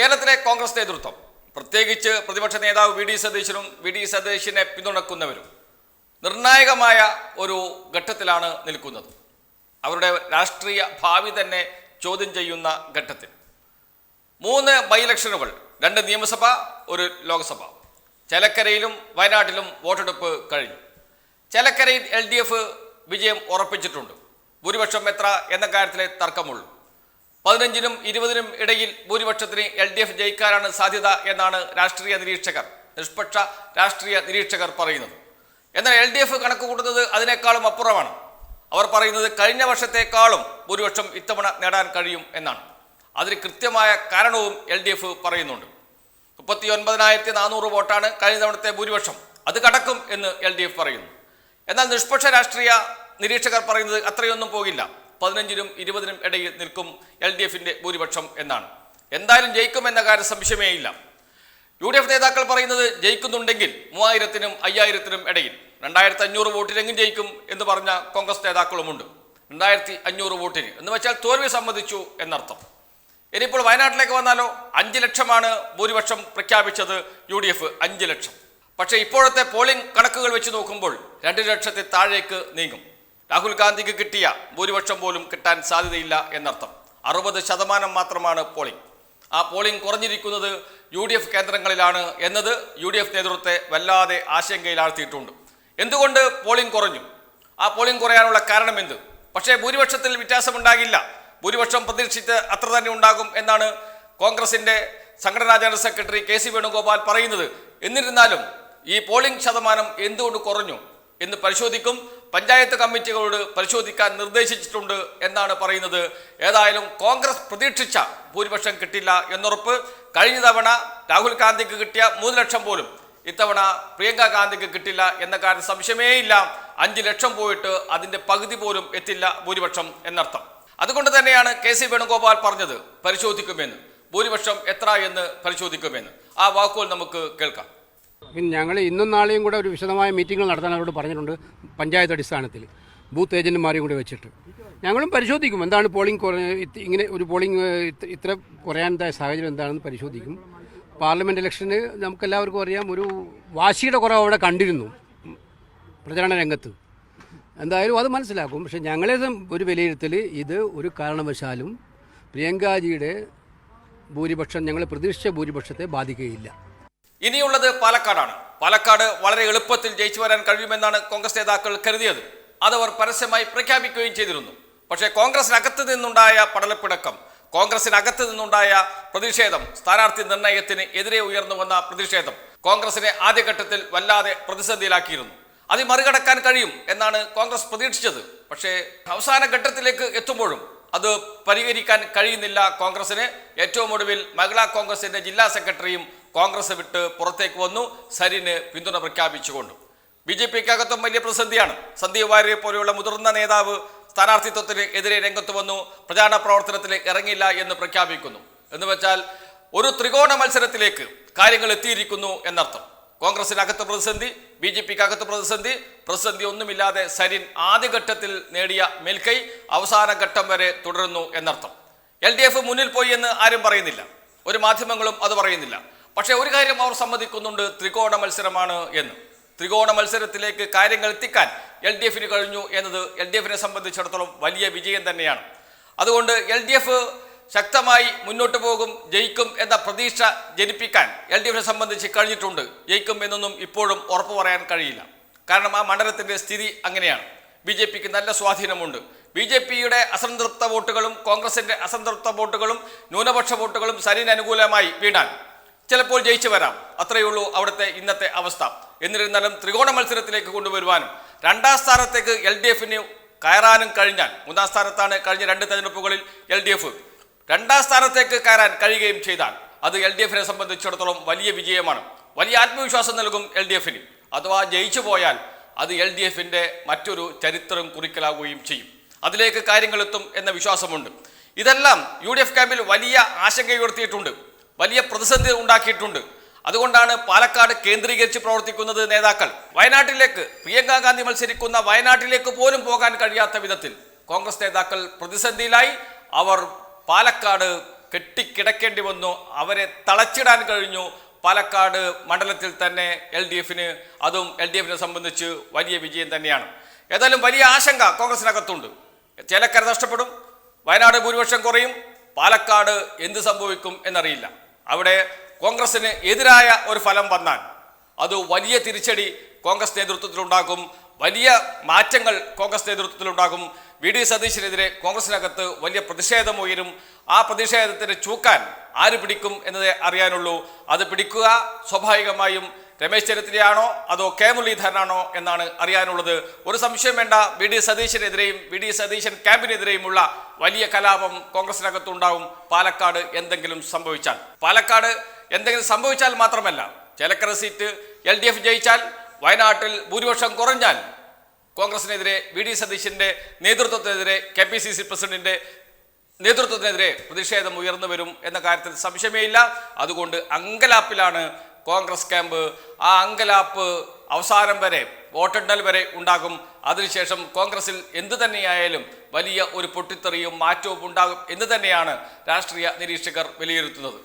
കേരളത്തിലെ കോൺഗ്രസ് നേതൃത്വം പ്രത്യേകിച്ച് പ്രതിപക്ഷ നേതാവ് വി ഡി സതീശനും വി ഡി സതീശനെ പിന്തുണക്കുന്നവരും നിർണായകമായ ഒരു ഘട്ടത്തിലാണ് നിൽക്കുന്നത്. അവരുടെ രാഷ്ട്രീയ ഭാവി തന്നെ ചോദ്യം ചെയ്യുന്ന ഘട്ടത്തിൽ. മൂന്ന് ബൈ ഇലക്ഷനുകൾ രണ്ട് നിയമസഭ ഒരു ലോക്സഭ. ചേലക്കരയിലും വയനാട്ടിലും വോട്ടെടുപ്പ് കഴിഞ്ഞു. ചേലക്കരയിൽ എൽ ഡി എഫ് വിജയം ഉറപ്പിച്ചിട്ടുണ്ട്. ഭൂരിപക്ഷം എത്ര എന്ന കാര്യത്തിലെ തർക്കമുള്ളൂ. പതിനഞ്ചിനും ഇരുപതിനും ഇടയിൽ ഭൂരിപക്ഷത്തിന് എൽ ഡി എഫ് ജയിക്കാനാണ് സാധ്യത എന്നാണ് രാഷ്ട്രീയ നിരീക്ഷകർ. നിഷ്പക്ഷ രാഷ്ട്രീയ നിരീക്ഷകർ പറയുന്നത്. എന്നാൽ എൽ ഡി എഫ് കണക്ക് കൂട്ടുന്നത് അതിനേക്കാളും അപ്പുറമാണ്. അവർ പറയുന്നത് കഴിഞ്ഞ വർഷത്തേക്കാളും ഭൂരിപക്ഷം ഇത്തവണ നേടാൻ കഴിയും എന്നാണ്. അതിന് കൃത്യമായ കാരണവും എൽ ഡി എഫ് പറയുന്നുണ്ട്. മുപ്പത്തി ഒൻപതിനായിരത്തി നാനൂറ് വോട്ടാണ് കഴിഞ്ഞ തവണത്തെ ഭൂരിപക്ഷം. അത് കടക്കും എന്ന് എൽ ഡി എഫ് പറയുന്നു. എന്നാൽ നിഷ്പക്ഷ രാഷ്ട്രീയ നിരീക്ഷകർ പറയുന്നത് അത്രയൊന്നും പോകില്ല. പതിനഞ്ചിനും ഇരുപതിനും ഇടയിൽ നിൽക്കും എൽ ഡി എഫിന്റെ ഭൂരിപക്ഷം എന്നാണ്. എന്തായാലും ജയിക്കും എന്ന കാര്യം സംശയമേ ഇല്ല. യു ഡി എഫ് നേതാക്കൾ പറയുന്നത് ജയിക്കുന്നുണ്ടെങ്കിൽ മൂവായിരത്തിനും അയ്യായിരത്തിനും ഇടയിൽ രണ്ടായിരത്തി അഞ്ഞൂറ് വോട്ടിലെങ്കിലും ജയിക്കും എന്ന് പറഞ്ഞ കോൺഗ്രസ് നേതാക്കളുമുണ്ട്. രണ്ടായിരത്തി അഞ്ഞൂറ് വോട്ടിന്. എന്ന് വെച്ചാൽ തോൽവി സമ്മതിച്ചു എന്നർത്ഥം. ഇനിയിപ്പോൾ വയനാട്ടിലേക്ക് വന്നാലോ? അഞ്ച് ലക്ഷമാണ് ഭൂരിപക്ഷം പ്രഖ്യാപിച്ചത് യു ഡി എഫ് അഞ്ച് ലക്ഷം. പക്ഷേ ഇപ്പോഴത്തെ പോളിംഗ് കണക്കുകൾ വെച്ച് നോക്കുമ്പോൾ രണ്ട് ലക്ഷത്തെ താഴേക്ക് നീങ്ങും. രാഹുൽ ഗാന്ധിക്ക് കിട്ടിയ ഭൂരിപക്ഷം പോലും കിട്ടാൻ സാധ്യതയില്ല എന്നർത്ഥം. അറുപത് ശതമാനം മാത്രമാണ് പോളിംഗ്. ആ പോളിംഗ് കുറഞ്ഞിരിക്കുന്നത് യു ഡി എഫ് കേന്ദ്രങ്ങളിലാണ് എന്നത് യു ഡി എഫ് നേതൃത്വത്തെ വല്ലാതെ ആശങ്കയിലാഴ്ത്തിയിട്ടുണ്ട്. എന്തുകൊണ്ട് പോളിംഗ് കുറഞ്ഞു? ആ പോളിംഗ് കുറയാനുള്ള കാരണം എന്ത്? പക്ഷേ ഭൂരിപക്ഷത്തിൽ വ്യത്യാസമുണ്ടാകില്ല. ഭൂരിപക്ഷം പ്രതീക്ഷിച്ച് അത്ര തന്നെ ഉണ്ടാകും എന്നാണ് കോൺഗ്രസിന്റെ സംഘടനാ general secretary K C Venugopal പറയുന്നത്. എന്നിരുന്നാലും ഈ പോളിംഗ് ശതമാനം എന്തുകൊണ്ട് കുറഞ്ഞു എന്ന് പരിശോധിക്കും. പഞ്ചായത്ത് കമ്മിറ്റികളോട് പരിശോധിക്കാൻ നിർദ്ദേശിച്ചിട്ടുണ്ട് എന്നാണ് പറയുന്നത്. ഏതായാലും കോൺഗ്രസ് പ്രതീക്ഷിച്ച ഭൂരിപക്ഷം കിട്ടില്ല എന്നുറപ്പ്. കഴിഞ്ഞ തവണ രാഹുൽ ഗാന്ധിക്ക് കിട്ടിയ മൂന്ന് ലക്ഷം പോലും ഇത്തവണ പ്രിയങ്ക ഗാന്ധിക്ക് കിട്ടില്ല എന്ന കാര്യം സംശയമേയില്ല അഞ്ച് ലക്ഷം പോയിട്ട് അതിന്റെ പകുതി പോലും എത്തില്ല ഭൂരിപക്ഷം എന്നർത്ഥം. അതുകൊണ്ട് തന്നെയാണ് കെ സി വേണുഗോപാൽ പറഞ്ഞത് പരിശോധിക്കുമെന്ന്. ഭൂരിപക്ഷം എത്ര എന്ന് പരിശോധിക്കുമെന്ന്. ആ വാക്കുകൾ നമുക്ക് കേൾക്കാം. ഞങ്ങൾ ഇന്നും നാളെയും കൂടെ ഒരു വിശദമായ മീറ്റിംഗ് നടത്താൻ അവരോട് പറഞ്ഞിട്ടുണ്ട് പഞ്ചായത്ത് അടിസ്ഥാനത്തിൽ. ബൂത്ത് ഏജന്റുമാരെയും കൂടി വെച്ചിട്ട്. ഞങ്ങളും പരിശോധിക്കും എന്താണ് പോളിംഗ് ഇങ്ങനെ ഒരു പോളിംഗ് ഇത്ര- കുറയാനായ സാഹചര്യം എന്താണെന്ന് പരിശോധിക്കും. പാർലമെന്റ് ഇലക്ഷന് നമുക്കെല്ലാവർക്കും അറിയാം ഒരു വാശിയുടെ കുറവ് അവിടെ കണ്ടിരുന്നു പ്രചാരണ രംഗത്ത്. എന്തായാലും അത് മനസ്സിലാക്കും. പക്ഷെ ഞങ്ങളെ ഒരു വിലയിരുത്തൽ ഇത് ഒരു കാരണവശാലും പ്രിയങ്കാജിയുടെ ഭൂരിപക്ഷം ഞങ്ങൾ പ്രതീക്ഷിച്ച ഭൂരിപക്ഷത്തെ ബാധിക്കുകയില്ല. ഇനിയുള്ളത് പാലക്കാടാണ്. പാലക്കാട് വളരെ എളുപ്പത്തിൽ ജയിച്ചു വരാൻ കഴിയുമെന്നാണ് കോൺഗ്രസ് നേതാക്കൾ കരുതിയത്. അതവർ പരസ്യമായി പ്രഖ്യാപിക്കുകയും ചെയ്തിരുന്നു. പക്ഷേ കോൺഗ്രസിനകത്ത് നിന്നുണ്ടായ പടലപ്പിടക്കം കോൺഗ്രസിനകത്ത് നിന്നുണ്ടായ പ്രതിഷേധം സ്ഥാനാർത്ഥി നിർണയത്തിന് എതിരെ ഉയർന്നു വന്ന പ്രതിഷേധം കോൺഗ്രസിനെ ആദ്യഘട്ടത്തിൽ വല്ലാതെ പ്രതിസന്ധിയിലാക്കിയിരുന്നു. അത് മറികടക്കാൻ കഴിയും എന്നാണ് കോൺഗ്രസ് പ്രതീക്ഷിച്ചത്. പക്ഷേ അവസാന ഘട്ടത്തിലേക്ക് എത്തുമ്പോഴും അത് പരിഹരിക്കാൻ കഴിയുന്നില്ല കോൺഗ്രസിന്. ഏറ്റവും ഒടുവിൽ മഹിളാ കോൺഗ്രസിന്റെ ജില്ലാ സെക്രട്ടറിയും കോൺഗ്രസ് വിട്ട് പുറത്തേക്ക് വന്നു. സരിന് പിന്തുണ പ്രഖ്യാപിച്ചുകൊണ്ട്. ബി ജെ പിക്കകത്തും വലിയ പ്രതിസന്ധിയാണ്. സന്ദീപ് വാര്യരെ പോലെയുള്ള മുതിർന്ന നേതാവ് സ്ഥാനാർത്ഥിത്വത്തിന് എതിരെ രംഗത്ത് വന്നു. പ്രചാരണ പ്രവർത്തനത്തിൽ ഇറങ്ങില്ല എന്ന് പ്രഖ്യാപിക്കുന്നു. എന്ന് വെച്ചാൽ ഒരു ത്രികോണ മത്സരത്തിലേക്ക് കാര്യങ്ങൾ എത്തിയിരിക്കുന്നു എന്നർത്ഥം. കോൺഗ്രസിനകത്ത് പ്രതിസന്ധി ബി ജെ പിക്കകത്ത് പ്രതിസന്ധി. പ്രതിസന്ധി ഒന്നുമില്ലാതെ സരിൻ ആദ്യഘട്ടത്തിൽ നേടിയ മേൽക്കൈ അവസാന ഘട്ടം വരെ തുടരുന്നു എന്നർത്ഥം. എൽ ഡി എഫ് മുന്നിൽ പോയി എന്ന് ആരും പറയുന്നില്ല. ഒരു മാധ്യമങ്ങളും അത് പറയുന്നില്ല. പക്ഷേ ഒരു കാര്യം അവർ സമ്മതിക്കുന്നുണ്ട് ത്രികോണ മത്സരമാണ് എന്ന്. ത്രികോണ മത്സരത്തിലേക്ക് കാര്യങ്ങൾ എത്തിക്കാൻ എൽ ഡി എഫിന് കഴിഞ്ഞു എന്നത് എൽ ഡി എഫിനെ സംബന്ധിച്ചിടത്തോളം വലിയ വിജയം തന്നെയാണ്. അതുകൊണ്ട് എൽ ഡി എഫ് ശക്തമായി മുന്നോട്ട് പോകും ജയിക്കും എന്ന പ്രതീക്ഷ ജനിപ്പിക്കാൻ എൽ ഡി എഫിനെ സംബന്ധിച്ച് കഴിഞ്ഞിട്ടുണ്ട്. ജയിക്കും എന്നൊന്നും ഇപ്പോഴും ഉറപ്പു പറയാൻ കഴിയില്ല. കാരണം ആ മണ്ഡലത്തിന്റെ സ്ഥിതി അങ്ങനെയാണ്. ബി ജെ പിക്ക് നല്ല സ്വാധീനമുണ്ട്. ബി ജെ പിയുടെ അസംതൃപ്ത വോട്ടുകളും കോൺഗ്രസിന്റെ അസംതൃപ്ത വോട്ടുകളും ന്യൂനപക്ഷ വോട്ടുകളും സരിന് അനുകൂലമായി വീണാൽ ചിലപ്പോൾ ജയിച്ചു വരാം. അത്രയേ ഉള്ളൂ അവിടുത്തെ ഇന്നത്തെ അവസ്ഥ. എന്നിരുന്നാലും ത്രികോണ മത്സരത്തിലേക്ക് കൊണ്ടുവരുവാനും രണ്ടാം സ്ഥാനത്തേക്ക് എൽ ഡി എഫിന് കയറാനും കഴിഞ്ഞാൽ മൂന്നാം സ്ഥാനത്താണ് കഴിഞ്ഞ രണ്ട് തെരഞ്ഞെടുപ്പുകളിൽ എൽ ഡി എഫ് രണ്ടാം സ്ഥാനത്തേക്ക് കയറാൻ കഴിയുകയും ചെയ്താൽ അത് എൽ ഡി എഫിനെ സംബന്ധിച്ചിടത്തോളം വലിയ വിജയമാണ്. വലിയ ആത്മവിശ്വാസം നൽകും എൽ ഡി എഫിന്. അഥവാ ജയിച്ചു പോയാൽ അത് എൽ ഡി എഫിന്റെ മറ്റൊരു ചരിത്രം കുറിക്കലാവുകയും ചെയ്യും. അതിലേക്ക് കാര്യങ്ങളെത്തും എന്ന വിശ്വാസമുണ്ട്. ഇതെല്ലാം യു ഡി എഫ് ക്യാമ്പിൽ വലിയ ആശങ്കയുയർത്തിയിട്ടുണ്ട്. വലിയ പ്രതിസന്ധി ഉണ്ടാക്കിയിട്ടുണ്ട്. അതുകൊണ്ടാണ് പാലക്കാട് കേന്ദ്രീകരിച്ച് പ്രവർത്തിക്കുന്നത് നേതാക്കൾ. വയനാട്ടിലേക്ക് പ്രിയങ്ക ഗാന്ധി മത്സരിക്കുന്ന വയനാട്ടിലേക്ക് പോലും പോകാൻ കഴിയാത്ത വിധത്തിൽ കോൺഗ്രസ് നേതാക്കൾ പ്രതിസന്ധിയിലായി. അവർ പാലക്കാട് കെട്ടിക്കിടക്കേണ്ടി വന്നു. അവരെ തളച്ചിടാൻ കഴിഞ്ഞു. പാലക്കാട് മണ്ഡലത്തിൽ തന്നെ എൽ ഡി എഫിന് അതും എൽ ഡി എഫിനെ സംബന്ധിച്ച് വലിയ വിജയം തന്നെയാണ്. ഏതായാലും വലിയ ആശങ്ക കോൺഗ്രസിനകത്തുണ്ട്. ചേലക്കര നഷ്ടപ്പെടും. വയനാട് ഭൂരിപക്ഷം കുറയും. പാലക്കാട് എന്ത് സംഭവിക്കും എന്നറിയില്ല. അവിടെ കോൺഗ്രസിന് എതിരായ ഒരു ഫലം വന്നാൽ അത് വലിയ തിരിച്ചടി കോൺഗ്രസ് നേതൃത്വത്തിലുണ്ടാകും. വലിയ മാറ്റങ്ങൾ കോൺഗ്രസ് നേതൃത്വത്തിലുണ്ടാകും. വി ഡി സതീശിനെതിരെ കോൺഗ്രസിനകത്ത് വലിയ പ്രതിഷേധം ഉയരും. ആ പ്രതിഷേധത്തിന് ചൂക്കാൻ ആര് പിടിക്കും എന്നതേ അറിയാനുള്ളൂ. അത് പിടിക്കുക സ്വാഭാവികമായും രമേശ് ചെന്നിത്തലയാണോ അതോ കെ മുരളീധരനാണോ എന്നാണ് അറിയാനുള്ളത്. ഒരു സംശയം വേണ്ട. വി ഡി സതീശനെതിരെയും വി ഡി സതീശൻ ക്യാമ്പിനെതിരെയുമുള്ള വലിയ കലാപം കോൺഗ്രസിനകത്തുണ്ടാവും. പാലക്കാട് എന്തെങ്കിലും സംഭവിച്ചാൽ. പാലക്കാട് എന്തെങ്കിലും സംഭവിച്ചാൽ മാത്രമല്ല. Chelakkara seat L D F ജയിച്ചാൽ വയനാട്ടിൽ ഭൂരിപക്ഷം കുറഞ്ഞാൽ കോൺഗ്രസിനെതിരെ വി ഡി സതീശന്റെ നേതൃത്വത്തിനെതിരെ കെ പി സി സി പ്രസിഡന്റിന്റെ നേതൃത്വത്തിനെതിരെ പ്രതിഷേധം ഉയർന്നു വരും എന്ന കാര്യത്തിൽ സംശയമേയില്ല അതുകൊണ്ട് അങ്കലാപ്പിലാണ് കോൺഗ്രസ് ക്യാമ്പ് ആ അങ്കലാപ്പ് അവസാനം വരെ വോട്ടെണ്ണൽ വരെ ഉണ്ടാകും. അതിനുശേഷം കോൺഗ്രസിൽ എന്തു തന്നെയായാലും വലിയ ഒരു പൊട്ടിത്തെറിയും മാറ്റവും ഉണ്ടാകും എന്ന് തന്നെയാണ് രാഷ്ട്രീയ നിരീക്ഷകർ വിലയിരുത്തുന്നത്.